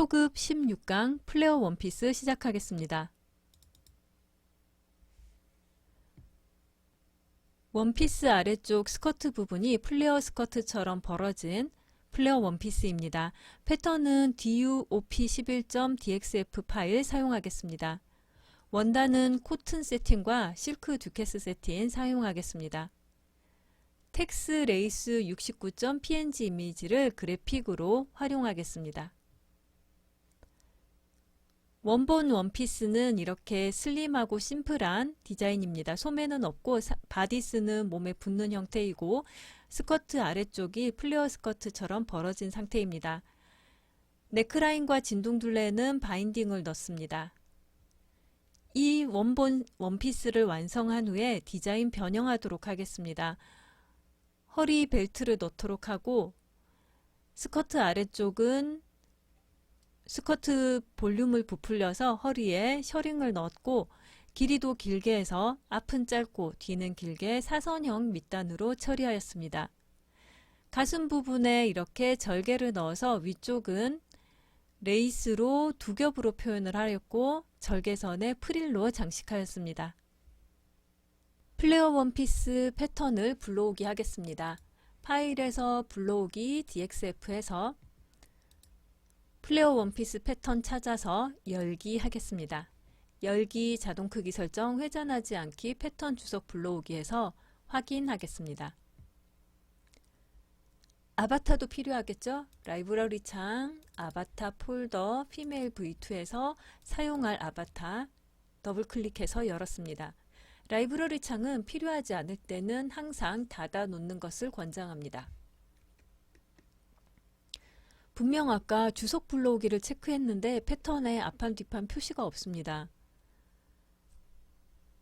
초급 16강 플레어 원피스 시작하겠습니다. 원피스 아래쪽 스커트 부분이 플레어 스커트처럼 벌어진 플레어 원피스입니다. 패턴은 DUOP11.DXF 파일 사용하겠습니다. 원단은 코튼 세틴과 실크 듀케스 세틴 사용하겠습니다. 텍스 레이스 69.png 이미지를 그래픽으로 활용하겠습니다. 원본 원피스는 이렇게 슬림하고 심플한 디자인입니다. 소매는 없고 사- 바디스는 몸에 붙는 형태이고 스커트 아래쪽이 플레어 스커트처럼 벌어진 상태입니다. 네크라인과 진동둘레는 바인딩을 넣습니다. 이 원본 원피스를 완성한 후에 디자인 변형하도록 하겠습니다. 허리 벨트를 넣도록 하고 스커트 아래쪽은 스커트 볼륨을 부풀려서 허리에 셔링을 넣었고 길이도 길게 해서 앞은 짧고 뒤는 길게 사선형 밑단으로 처리하였습니다. 가슴 부분에 이렇게 절개를 넣어서 위쪽은 레이스로 두 겹으로 표현을 하였고 절개선에 프릴로 장식하였습니다. 플레어 원피스 패턴을 불러오기 하겠습니다. 파일에서 불러오기 DXF에서 플레어 원피스 패턴 찾아서 열기 하겠습니다. 열기 자동 크기 설정 회전하지 않기 패턴 주석 불러오기 해서 확인하겠습니다. 아바타도 필요하겠죠? 라이브러리 창, 아바타 폴더, 피메일 V2에서 사용할 아바타 더블 클릭해서 열었습니다. 라이브러리 창은 필요하지 않을 때는 항상 닫아 놓는 것을 권장합니다. 분명 아까 주석 불러오기를 체크했는데 패턴에 앞판 뒷판 표시가 없습니다.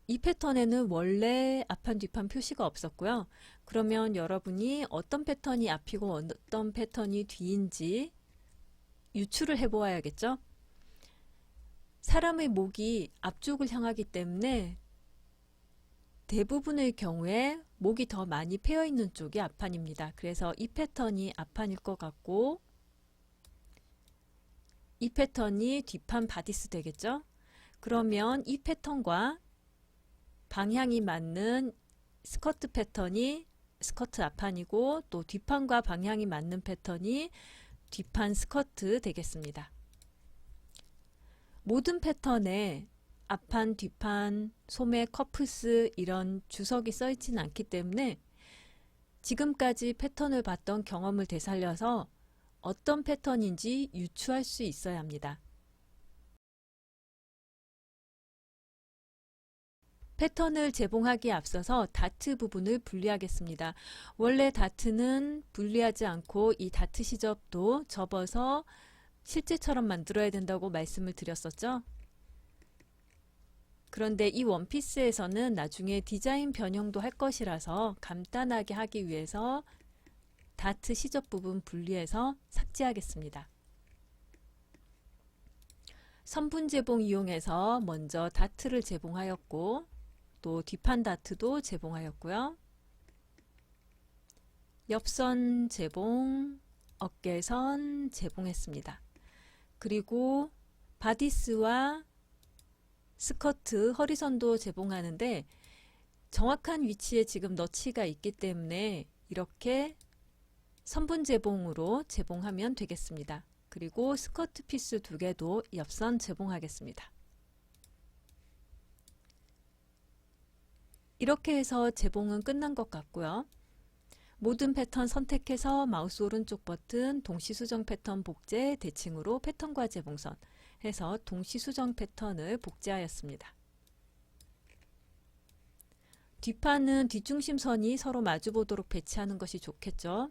이 패턴에는 원래 앞판 뒷판 표시가 없었고요. 그러면 여러분이 어떤 패턴이 앞이고 어떤 패턴이 뒤인지 유추를 해보아야겠죠? 사람의 목이 앞쪽을 향하기 때문에 대부분의 경우에 목이 더 많이 패여 있는 쪽이 앞판입니다. 그래서 이 패턴이 앞판일 것 같고 이 패턴이 뒷판 바디스 되겠죠? 그러면 이 패턴과 방향이 맞는 스커트 패턴이 스커트 앞판이고 또 뒷판과 방향이 맞는 패턴이 뒷판 스커트 되겠습니다. 모든 패턴에 앞판, 뒷판, 소매, 커프스 이런 주석이 써 있지는 않기 때문에 지금까지 패턴을 봤던 경험을 되살려서 어떤 패턴인지 유추할 수 있어야 합니다. 패턴을 제봉하기에 앞서서 다트 부분을 분리하겠습니다. 원래 다트는 분리하지 않고 이 다트 시접도 접어서 실제처럼 만들어야 된다고 말씀을 드렸었죠. 그런데 이 원피스에서는 나중에 디자인 변형도 할 것이라서 간단하게 하기 위해서 다트 시접 부분 분리해서 삭제하겠습니다. 선분 제봉 이용해서 먼저 다트를 제봉하였고 또 뒷판 다트도 제봉하였고요. 옆선 제봉, 어깨선 제봉했습니다. 그리고 바디스와 스커트, 허리선도 제봉하는데 정확한 위치에 지금 너치가 있기 때문에 이렇게 선분 제봉으로 제봉하면 되겠습니다. 그리고 스커트 피스 두 개도 옆선 제봉하겠습니다. 이렇게 해서 제봉은 끝난 것 같고요. 모든 패턴 선택해서 마우스 오른쪽 버튼 동시 수정 패턴 복제 대칭으로 패턴과 제봉선 해서 동시 수정 패턴을 복제하였습니다. 뒷판은 뒷중심선이 서로 마주 보도록 배치하는 것이 좋겠죠.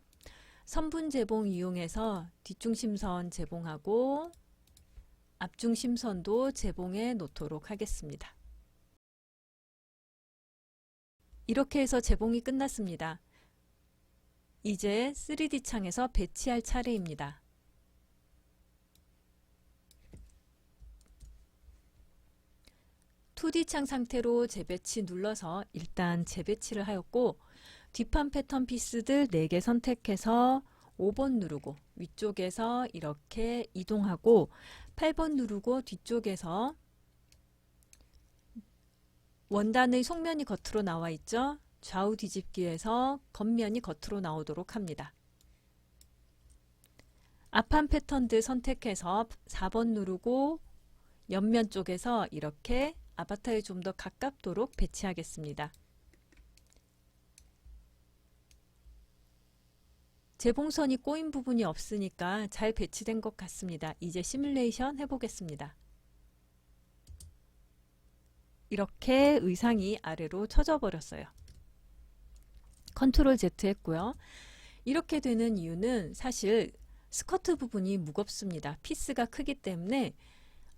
선분 제봉 이용해서 뒷중심선 제봉하고 앞중심선도 제봉해 놓도록 하겠습니다. 이렇게 해서 제봉이 끝났습니다. 이제 3D 창에서 배치할 차례입니다. (2D) 창 상태로 재배치 눌러서 일단 재배치를 하였고 뒷판 패턴 피스들 4개 선택해서 5번 누르고 위쪽에서 이렇게 이동하고 8번 누르고 뒤쪽에서 원단의 속면이 겉으로 나와 있죠. 좌우 뒤집기에서 겉면이 겉으로 나오도록 합니다. 앞판 패턴들 선택해서 4번 누르고 옆면 쪽에서 이렇게 아바타에 좀 더 가깝도록 배치하겠습니다. 재봉선이 꼬인 부분이 없으니까 잘 배치된 것 같습니다. 이제 시뮬레이션 해보겠습니다. 이렇게 의상이 아래로 쳐져 버렸어요. 컨트롤 Z 했고요. 이렇게 되는 이유는 사실 스커트 부분이 무겁습니다. 피스가 크기 때문에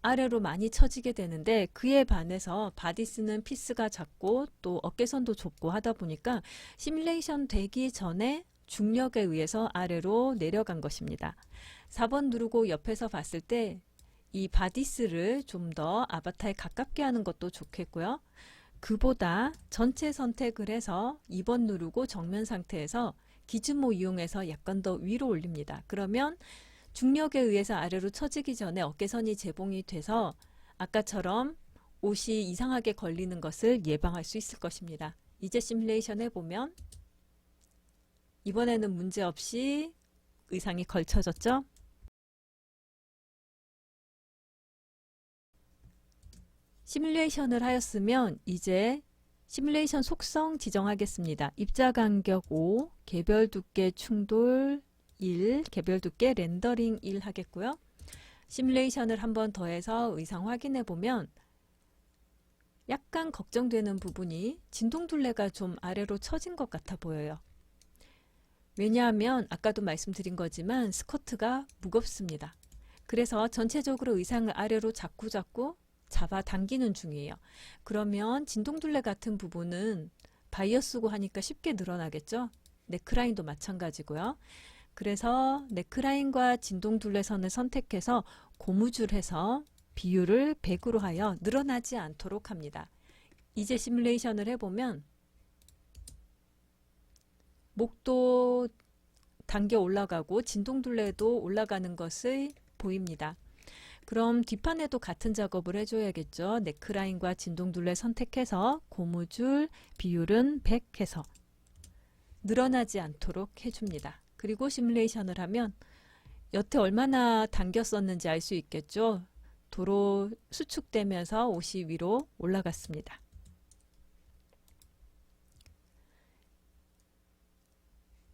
아래로 많이 처지게 되는데 그에 반해서 바디스는 피스가 작고 또 어깨선도 좁고 하다 보니까 시뮬레이션 되기 전에 중력에 의해서 아래로 내려간 것입니다. 4번 누르고 옆에서 봤을 때 이 바디스를 좀 더 아바타에 가깝게 하는 것도 좋겠고요. 그보다 전체 선택을 해서 2번 누르고 정면 상태에서 기준모 이용해서 약간 더 위로 올립니다. 그러면 중력에 의해서 아래로 처지기 전에 어깨선이 재봉이 돼서 아까처럼 옷이 이상하게 걸리는 것을 예방할 수 있을 것입니다. 이제 시뮬레이션 해보면 이번에는 문제없이 의상이 걸쳐졌죠? 시뮬레이션을 하였으면 이제 시뮬레이션 속성 지정하겠습니다. 입자 간격 5, 개별 두께 충돌 1, 개별 두께 렌더링 1 하겠고요. 시뮬레이션을 한 번 더해서 의상 확인해 보면 약간 걱정되는 부분이 진동둘레가 좀 아래로 처진 것 같아 보여요. 왜냐하면 아까도 말씀드린 거지만 스커트가 무겁습니다. 그래서 전체적으로 의상을 아래로 자꾸 자꾸 잡아 당기는 중이에요. 그러면 진동둘레 같은 부분은 바이어 쓰고 하니까 쉽게 늘어나겠죠? 네크라인도 마찬가지고요. 그래서 네크라인과 진동둘레선을 선택해서 고무줄해서 비율을 100으로 하여 늘어나지 않도록 합니다. 이제 시뮬레이션을 해보면 목도 당겨 올라가고 진동둘레도 올라가는 것을 보입니다. 그럼 뒷판에도 같은 작업을 해줘야겠죠. 네크라인과 진동둘레 선택해서 고무줄 비율은 100 해서 늘어나지 않도록 해줍니다. 그리고 시뮬레이션을 하면 여태 얼마나 당겼었는지 알 수 있겠죠. 도로 수축되면서 옷이 위로 올라갔습니다.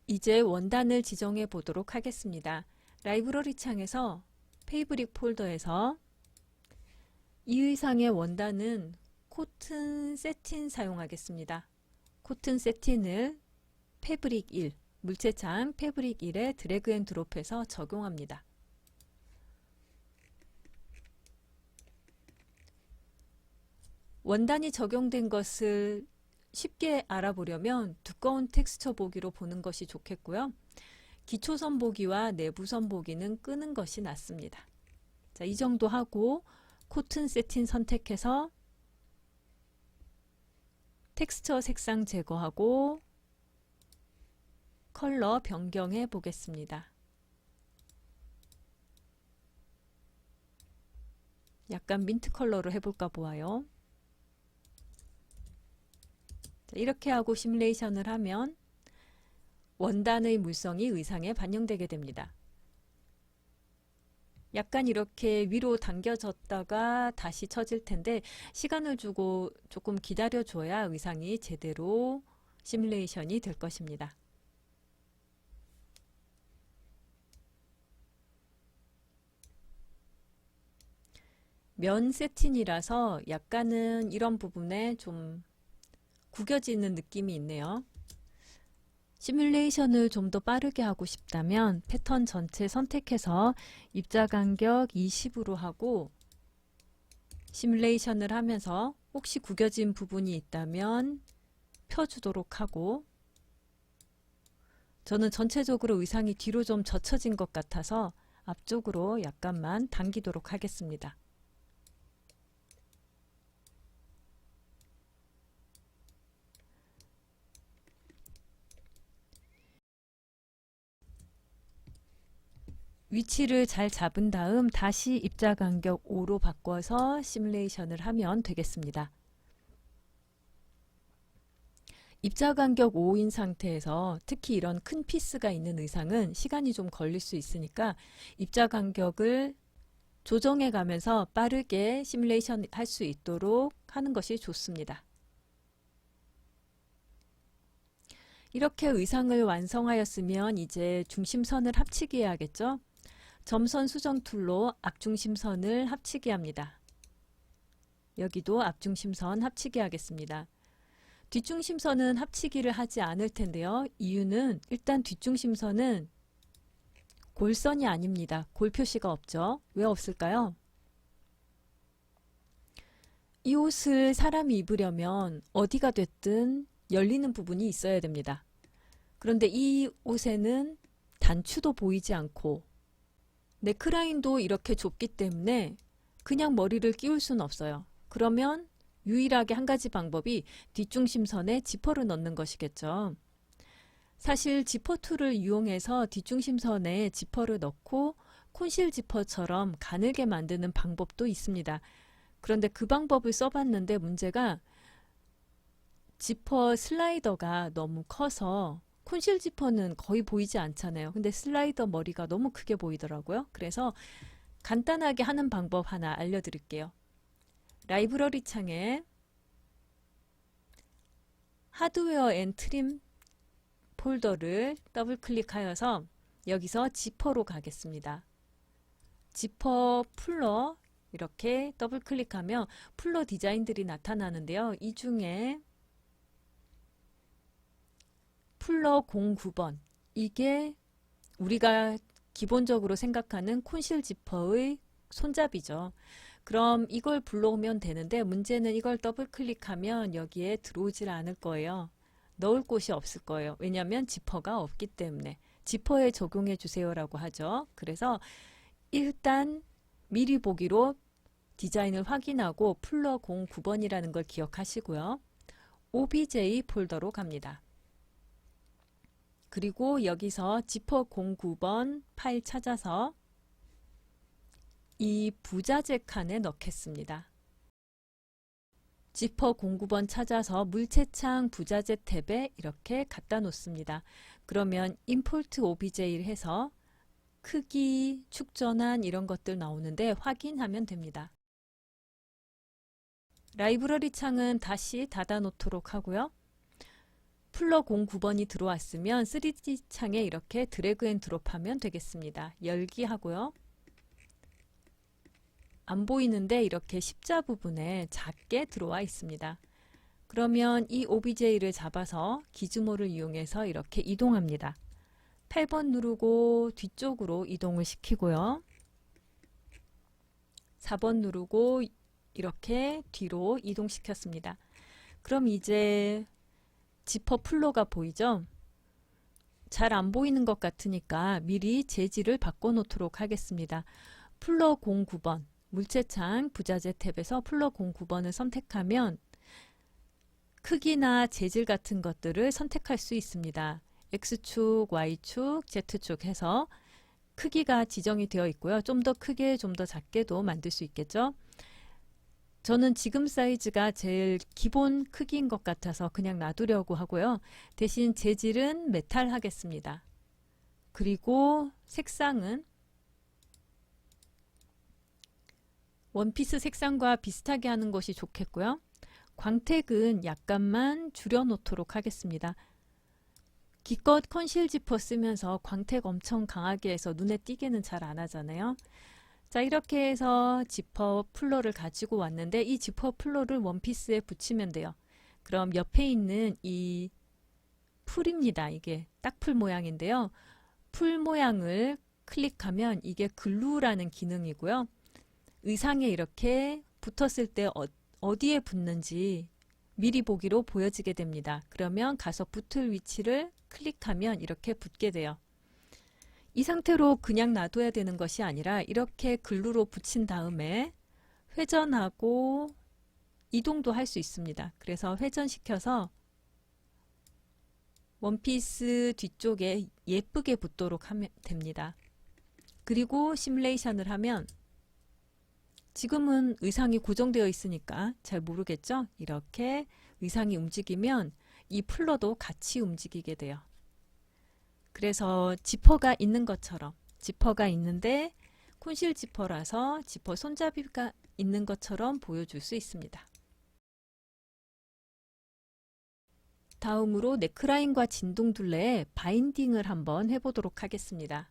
이제 원단을 지정해 보도록 하겠습니다. 라이브러리 창에서 페이브릭 폴더에서 이 의상의 원단은 코튼 세틴 사용하겠습니다. 코튼 세틴을 패브릭 1, 물체창 패브릭 1에 드래그 앤 드롭해서 적용합니다. 원단이 적용된 것을 쉽게 알아보려면 두꺼운 텍스처 보기로 보는 것이 좋겠고요. 기초 선 보기와 내부 선 보기는 끄는 것이 낫습니다. 자, 이 정도 하고 코튼 세틴 선택해서 텍스처 색상 제거하고 컬러 변경해 보겠습니다. 약간 민트 컬러로 해볼까 보아요. 자, 이렇게 하고 시뮬레이션을 하면 원단의 물성이 의상에 반영되게 됩니다. 약간 이렇게 위로 당겨졌다가 다시 처질 텐데 시간을 주고 조금 기다려 줘야 의상이 제대로 시뮬레이션이 될 것입니다. 면 세틴이라서 약간은 이런 부분에 좀 구겨지는 느낌이 있네요. 시뮬레이션을 좀 더 빠르게 하고 싶다면 패턴 전체 선택해서 입자 간격 20으로 하고 시뮬레이션을 하면서 혹시 구겨진 부분이 있다면 펴주도록 하고 저는 전체적으로 의상이 뒤로 좀 젖혀진 것 같아서 앞쪽으로 약간만 당기도록 하겠습니다. 위치를 잘 잡은 다음 다시 입자 간격 5로 바꿔서 시뮬레이션을 하면 되겠습니다. 입자 간격 5인 상태에서 특히 이런 큰 피스가 있는 의상은 시간이 좀 걸릴 수 있으니까 입자 간격을 조정해 가면서 빠르게 시뮬레이션 할 수 있도록 하는 것이 좋습니다. 이렇게 의상을 완성하였으면 이제 중심선을 합치기 해야겠죠? 점선 수정 툴로 앞중심선을 합치게 합니다. 여기도 앞중심선 합치게 하겠습니다. 뒷중심선은 합치기를 하지 않을 텐데요. 이유는 일단 뒷중심선은 골선이 아닙니다. 골 표시가 없죠. 왜 없을까요? 이 옷을 사람이 입으려면 어디가 됐든 열리는 부분이 있어야 됩니다. 그런데 이 옷에는 단추도 보이지 않고 네크라인도 이렇게 좁기 때문에 그냥 머리를 끼울 수는 없어요. 그러면 유일하게 한 가지 방법이 뒷중심선에 지퍼를 넣는 것이겠죠. 사실 지퍼 툴을 이용해서 뒷중심선에 지퍼를 넣고 콘실 지퍼처럼 가늘게 만드는 방법도 있습니다. 그런데 그 방법을 써봤는데 문제가 지퍼 슬라이더가 너무 커서 콘실 지퍼는 거의 보이지 않잖아요. 근데 슬라이더 머리가 너무 크게 보이더라고요. 그래서 간단하게 하는 방법 하나 알려드릴게요. 라이브러리 창에 하드웨어 앤 트림 폴더를 더블 클릭하여서 여기서 지퍼로 가겠습니다. 지퍼 풀러 이렇게 더블 클릭하면 풀러 디자인들이 나타나는데요. 이 중에 풀러 09번 이게 우리가 기본적으로 생각하는 콘실 지퍼의 손잡이죠. 그럼 이걸 불러오면 되는데 문제는 이걸 더블 클릭하면 여기에 들어오질 않을 거예요. 넣을 곳이 없을 거예요. 왜냐하면 지퍼가 없기 때문에 지퍼에 적용해 주세요라고 하죠. 그래서 일단 미리 보기로 디자인을 확인하고 풀러 09번이라는 걸 기억하시고요. OBJ 폴더로 갑니다. 그리고 여기서 지퍼 09번 파일 찾아서 이 부자재 칸에 넣겠습니다. 지퍼 09번 찾아서 물체창 부자재 탭에 이렇게 갖다 놓습니다. 그러면 import obj를 해서 크기, 축전환 이런 것들 나오는데 확인하면 됩니다. 라이브러리 창은 다시 닫아 놓도록 하고요. 플러 09번이 들어왔으면 3D 창에 이렇게 드래그 앤 드롭하면 되겠습니다. 열기 하고요. 안 보이는데 이렇게 십자 부분에 작게 들어와 있습니다. 그러면 이 OBJ를 잡아서 기즈모를 이용해서 이렇게 이동합니다. 8번 누르고 뒤쪽으로 이동을 시키고요. 4번 누르고 이렇게 뒤로 이동시켰습니다. 그럼 이제 지퍼 플로가 보이죠? 잘 안 보이는 것 같으니까 미리 재질을 바꿔놓도록 하겠습니다. 플러 09번 물체창 부자재 탭에서 플러 09번을 선택하면 크기나 재질 같은 것들을 선택할 수 있습니다. X축, Y축, Z축 해서 크기가 지정이 되어 있고요. 좀 더 크게, 좀 더 작게도 만들 수 있겠죠. 저는 지금 사이즈가 제일 기본 크기인 것 같아서 그냥 놔두려고 하고요. 대신 재질은 메탈 하겠습니다. 그리고 색상은 원피스 색상과 비슷하게 하는 것이 좋겠고요. 광택은 약간만 줄여놓도록 하겠습니다. 기껏 컨실 지퍼 쓰면서 광택 엄청 강하게 해서 눈에 띄게는 잘 안 하잖아요. 자 이렇게 해서 지퍼 플러를 가지고 왔는데 이 지퍼 플러를 원피스에 붙이면 돼요. 그럼 옆에 있는 이 풀입니다. 이게 딱풀 모양인데요. 풀 모양을 클릭하면 이게 글루라는 기능이고요. 의상에 이렇게 붙었을 때 어, 어디에 붙는지 미리 보기로 보여지게 됩니다. 그러면 가서 붙을 위치를 클릭하면 이렇게 붙게 돼요. 이 상태로 그냥 놔둬야 되는 것이 아니라 이렇게 글루로 붙인 다음에 회전하고 이동도 할 수 있습니다. 그래서 회전시켜서 원피스 뒤쪽에 예쁘게 붙도록 하면 됩니다. 그리고 시뮬레이션을 하면 지금은 의상이 고정되어 있으니까 잘 모르겠죠? 이렇게 의상이 움직이면 이 플러도 같이 움직이게 돼요. 그래서 지퍼가 있는 것처럼 지퍼가 있는데 콘실 지퍼라서 지퍼 손잡이가 있는 것처럼 보여줄 수 있습니다. 다음으로 네크라인과 진동둘레에 바인딩을 한번 해보도록 하겠습니다.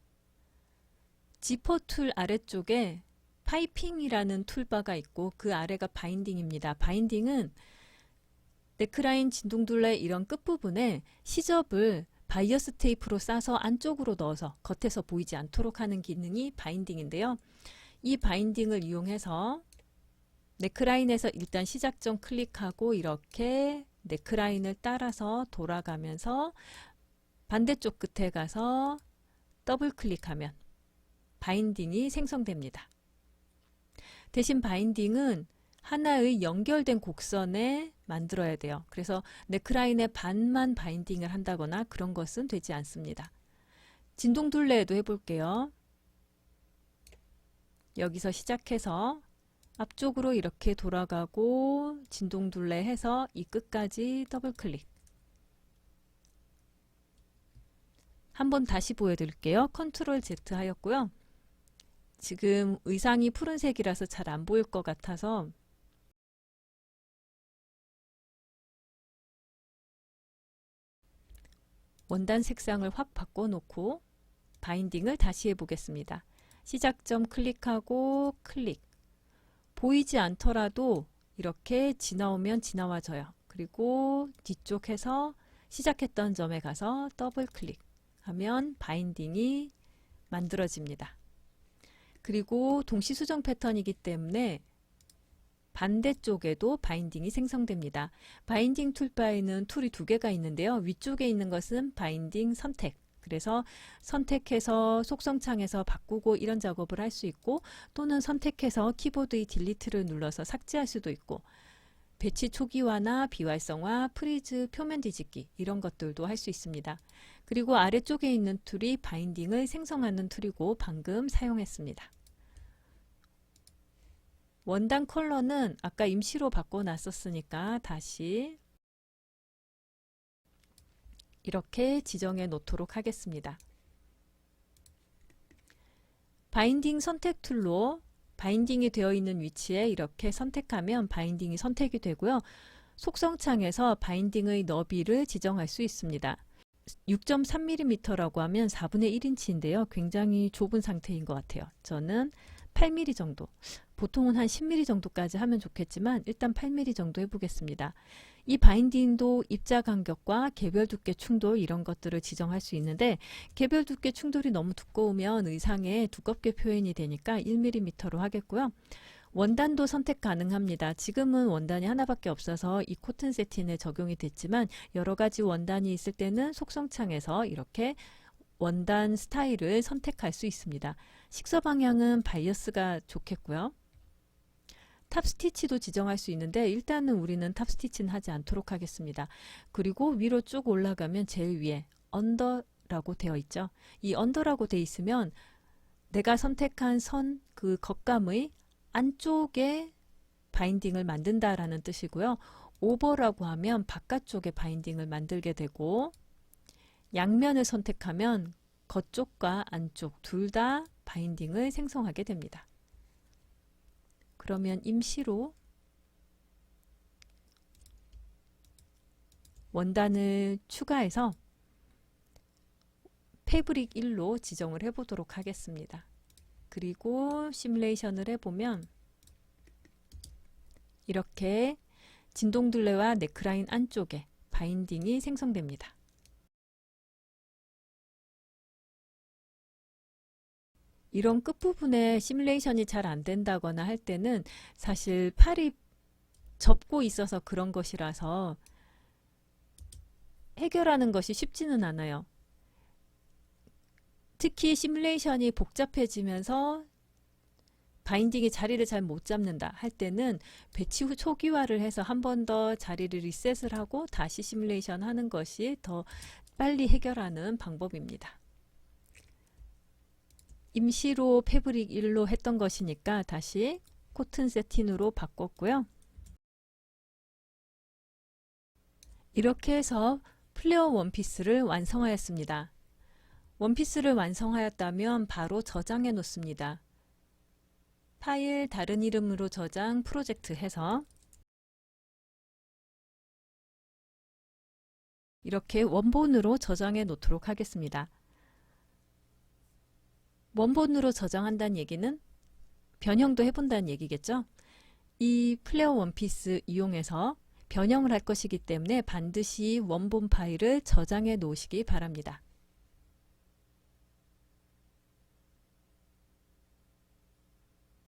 지퍼 툴 아래쪽에 파이핑이라는 툴바가 있고 그 아래가 바인딩입니다. 바인딩은 네크라인 진동둘레 이런 끝부분에 시접을 바이어스 테이프로 싸서 안쪽으로 넣어서 겉에서 보이지 않도록 하는 기능이 바인딩인데요. 이 바인딩을 이용해서 네크라인에서 일단 시작점 클릭하고 이렇게 네크라인을 따라서 돌아가면서 반대쪽 끝에 가서 더블 클릭하면 바인딩이 생성됩니다. 대신 바인딩은 하나의 연결된 곡선에 만들어야 돼요. 그래서 네크라인의 반만 바인딩을 한다거나 그런 것은 되지 않습니다. 진동둘레에도 해볼게요. 여기서 시작해서 앞쪽으로 이렇게 돌아가고 진동둘레 해서 이 끝까지 더블 클릭. 한번 다시 보여드릴게요. 컨트롤 Z 하였고요. 지금 의상이 푸른색이라서 잘 안 보일 것 같아서 원단 색상을 확 바꿔놓고 바인딩을 다시 해보겠습니다. 시작점 클릭하고 클릭. 보이지 않더라도 이렇게 지나오면 지나와져요. 그리고 뒤쪽에서 시작했던 점에 가서 더블 클릭하면 바인딩이 만들어집니다. 그리고 동시 수정 패턴이기 때문에 반대쪽에도 바인딩이 생성됩니다. 바인딩 툴바에는 툴이 두 개가 있는데요. 위쪽에 있는 것은 바인딩 선택. 그래서 선택해서 속성창에서 바꾸고 이런 작업을 할 수 있고 또는 선택해서 키보드의 딜리트를 눌러서 삭제할 수도 있고 배치 초기화나 비활성화, 프리즈 표면 뒤집기 이런 것들도 할 수 있습니다. 그리고 아래쪽에 있는 툴이 바인딩을 생성하는 툴이고 방금 사용했습니다. 원단 컬러는 아까 임시로 바꿔놨었으니까 다시 이렇게 지정해 놓도록 하겠습니다. 바인딩 선택 툴로 바인딩이 되어 있는 위치에 이렇게 선택하면 바인딩이 선택이 되고요. 속성창에서 바인딩의 너비를 지정할 수 있습니다. 6.3mm라고 하면 4분의 1인치인데요. 굉장히 좁은 상태인 것 같아요. 저는 8mm 정도. 보통은 한 10mm 정도까지 하면 좋겠지만 일단 8mm 정도 해보겠습니다. 이 바인딩도 입자 간격과 개별 두께 충돌 이런 것들을 지정할 수 있는데 개별 두께 충돌이 너무 두꺼우면 의상에 두껍게 표현이 되니까 1mm로 하겠고요. 원단도 선택 가능합니다. 지금은 원단이 하나밖에 없어서 이 코튼 세틴에 적용이 됐지만 여러 가지 원단이 있을 때는 속성창에서 이렇게 원단 스타일을 선택할 수 있습니다. 식서 방향은 바이어스가 좋겠고요. 탑 스티치도 지정할 수 있는데 일단은 우리는 탑 스티치는 하지 않도록 하겠습니다. 그리고 위로 쭉 올라가면 제일 위에 언더라고 되어 있죠. 이 언더라고 되어 있으면 내가 선택한 선 그 겉감의 안쪽에 바인딩을 만든다라는 뜻이고요. 오버라고 하면 바깥쪽에 바인딩을 만들게 되고 양면을 선택하면 겉쪽과 안쪽 둘 다 바인딩을 생성하게 됩니다. 그러면 임시로 원단을 추가해서 패브릭 1로 지정을 해보도록 하겠습니다. 그리고 시뮬레이션을 해보면 이렇게 진동둘레와 네크라인 안쪽에 바인딩이 생성됩니다. 이런 끝부분에 시뮬레이션이 잘 안 된다거나 할 때는 사실 팔이 접고 있어서 그런 것이라서 해결하는 것이 쉽지는 않아요. 특히 시뮬레이션이 복잡해지면서 바인딩이 자리를 잘 못 잡는다 할 때는 배치 후 초기화를 해서 한 번 더 자리를 리셋을 하고 다시 시뮬레이션 하는 것이 더 빨리 해결하는 방법입니다. 임시로 패브릭 1로 했던 것이니까 다시 코튼 세틴으로 바꿨고요. 이렇게 해서 플레어 원피스를 완성하였습니다. 원피스를 완성하였다면 바로 저장해 놓습니다. 파일 다른 이름으로 저장 프로젝트 해서 이렇게 원본으로 저장해 놓도록 하겠습니다. 원본으로 저장한다는 얘기는 변형도 해본다는 얘기겠죠? 이 플레어 원피스 이용해서 변형을 할 것이기 때문에 반드시 원본 파일을 저장해 놓으시기 바랍니다.